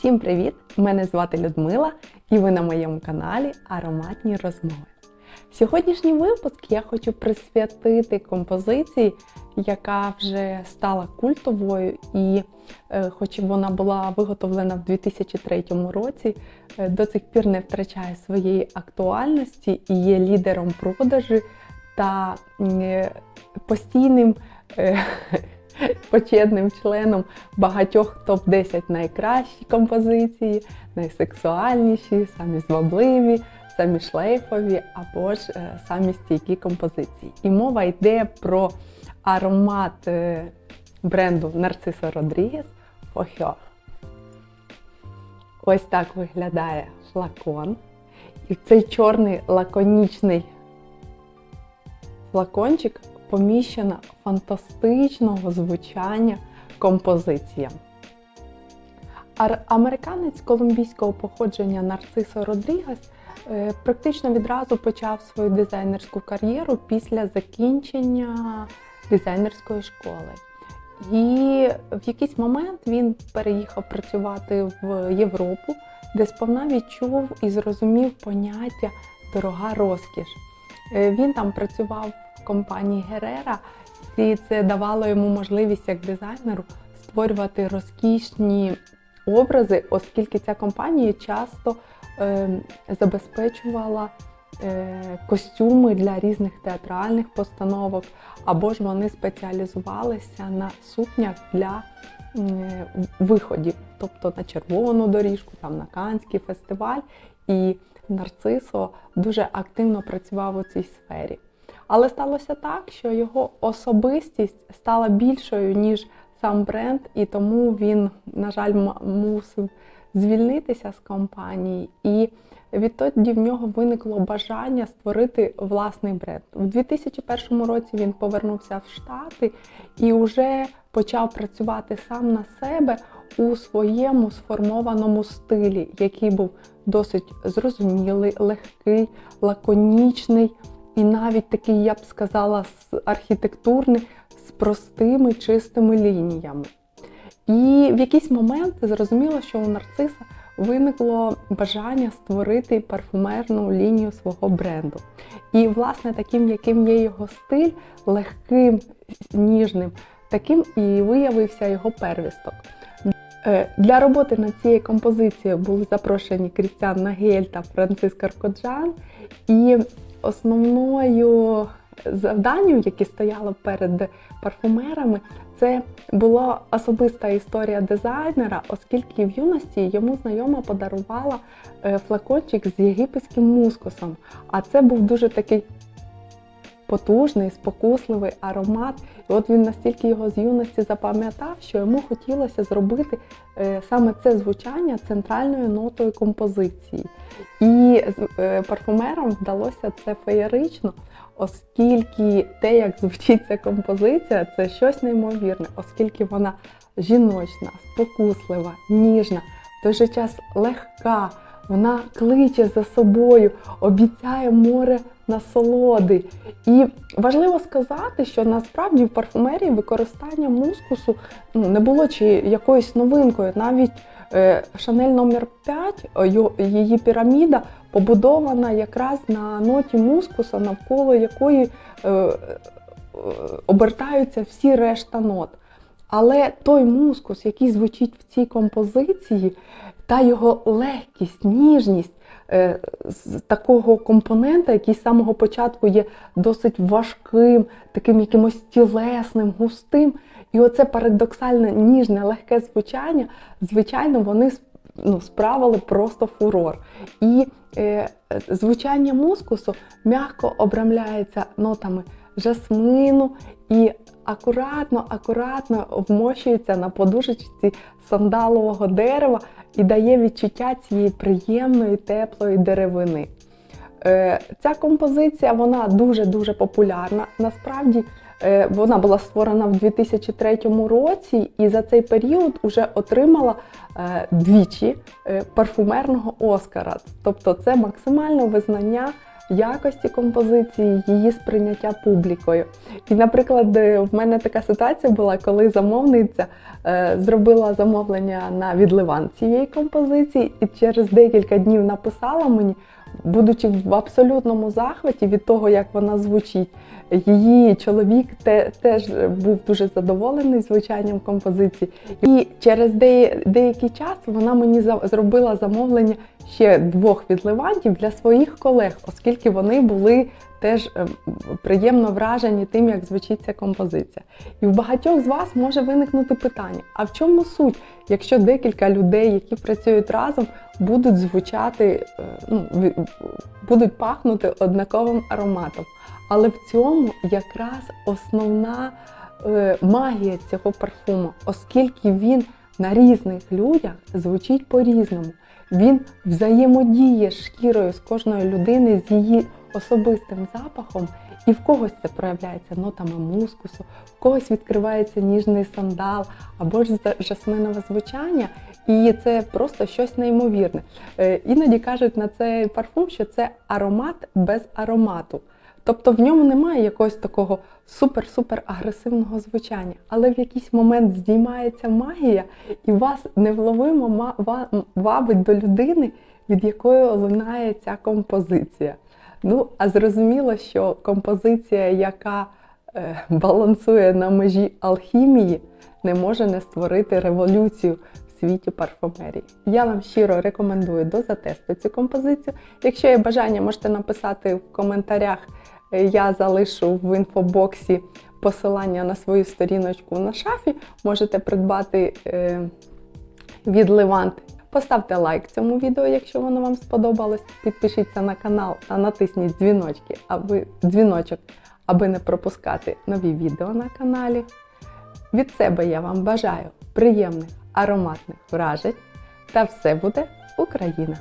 Всім привіт! Мене звати Людмила і ви на моєму каналі Ароматні розмови. Сьогоднішній випуск я хочу присвятити композиції, яка вже стала культовою, і е, хоч вона була виготовлена в 2003 році, е, до цих пір не втрачає своєї актуальності і є лідером продажі та е, постійним. почетним членом багатьох топ-10 найкращі композиції, найсексуальніші, самі звабливі, самі шлейфові або ж е, самі стійкі композиції. І мова йде про аромат е, бренду Narciso Rodriguez Фохьор. Ось так виглядає флакон. І цей чорний лаконічний флакончик поміщена фантастичного звучання композиція. Американець колумбійського походження Нарцисо Родрігес е, практично відразу почав свою дизайнерську кар'єру після закінчення дизайнерської школи. І в якийсь момент він переїхав працювати в Європу, де сповна відчув і зрозумів поняття дорога розкіш. Е, Він там працював компанії Герера, і це давало йому можливість як дизайнеру створювати розкішні образи, оскільки ця компанія часто е, забезпечувала е, костюми для різних театральних постановок, або ж вони спеціалізувалися на сукнях для е, виходів, тобто на червону доріжку, там на Канський фестиваль. І Нарцисо дуже активно працював у цій сфері. Але сталося так, що його особистість стала більшою, ніж сам бренд, і тому він, на жаль, мусив звільнитися з компанії. І відтоді в нього виникло бажання створити власний бренд. У 2001 році він повернувся в Штати і вже почав працювати сам на себе у своєму сформованому стилі, який був досить зрозумілий, легкий, лаконічний і навіть такий, я б сказала, архітектурний з простими чистими лініями. І в якийсь момент зрозуміло, що у нарциса виникло бажання створити парфумерну лінію свого бренду. І, власне, таким, яким є його стиль, легким, ніжним, таким і виявився його первісток. Е, Для роботи над цією композицією були запрошені Крістіан Нагель та Франциск Аркоджан. І основною завданням, яке стояло перед парфумерами, це була особиста історія дизайнера, оскільки в юності йому знайома подарувала е, флакончик з єгипетським мускусом. А це був дуже такий потужний, спокусливий аромат. І от він настільки його з юності запам'ятав, що йому хотілося зробити е, саме це звучання центральною нотою композиції. І е, парфумерам вдалося це феєрично, оскільки те, як звучить ця композиція, це щось неймовірне, оскільки вона жіночна, спокуслива, ніжна, в той же час легка. Вона кличе за собою, обіцяє море насолоди. І важливо сказати, що насправді в парфумерії використання мускусу ну, не було чи якоюсь новинкою. Навіть Шанель номер 5 її піраміда побудована якраз на ноті мускуса, навколо якої е, е, обертаються всі решта нот. Але той мускус, який звучить в цій композиції, та його легкість, ніжність е, з такого компонента, який з самого початку є досить важким, таким якимось тілесним, густим. І оце парадоксальне ніжне, легке звучання, звичайно, вони ну, справили просто фурор. І е, звучання мускусу м'яко обрамляється нотами жасмину і акуратно, акуратно вмощується на подушечці сандалового дерева і дає відчуття цієї приємної, теплої деревини. Е, Ця композиція вона дуже-дуже популярна. Насправді е, вона була створена в 2003 році і за цей період вже отримала е, двічі парфумерного Оскара. Тобто це максимальне визнання якості композиції, її сприйняття публікою. І, наприклад, е, в мене така ситуація була, коли замовниця е, зробила замовлення на відливан цієї композиції, і через декілька днів написала мені, будучи в абсолютному захваті від того, як вона звучить. Її чоловік те, теж був дуже задоволений звучанням композиції. І через де, деякий час вона мені за, зробила замовлення ще двох відливантів для своїх колег, оскільки вони були теж ем, приємно вражені тим, як звучить ця композиція. І в багатьох з вас може виникнути питання: а в чому суть, якщо декілька людей, які працюють разом, будуть звучати, е, ну, будуть пахнути однаковим ароматом? Але в цьому якраз основна е, магія цього парфуму, оскільки він на різних людях звучить по-різному. Він взаємодіє шкірою з кожної людини з її особистим запахом, і в когось це проявляється нотами мускусу, в когось відкривається ніжний сандал або ж жасминове звучання, і це просто щось неймовірне. Е, Іноді кажуть на цей парфум, що це аромат без аромату. Тобто в ньому немає якогось такого супер-супер агресивного звучання, але в якийсь момент здіймається магія, і вас невловимо вабить до людини, від якої лунає ця композиція. Ну, а зрозуміло, що композиція, яка е, балансує на межі алхімії, не може не створити революцію світі парфумерії. Я вам щиро рекомендую дозатестити цю композицію. Якщо є бажання, можете написати в коментарях. Я залишу в інфобоксі посилання на свою сторіночку на шафі. Можете придбати е, від Левант. Поставте лайк цьому відео, якщо воно вам сподобалось. Підпишіться на канал та натисніть дзвіночки, аби дзвіночок, аби не пропускати нові відео на каналі. Від себе я вам бажаю приємних ароматних вражень та все буде Україна!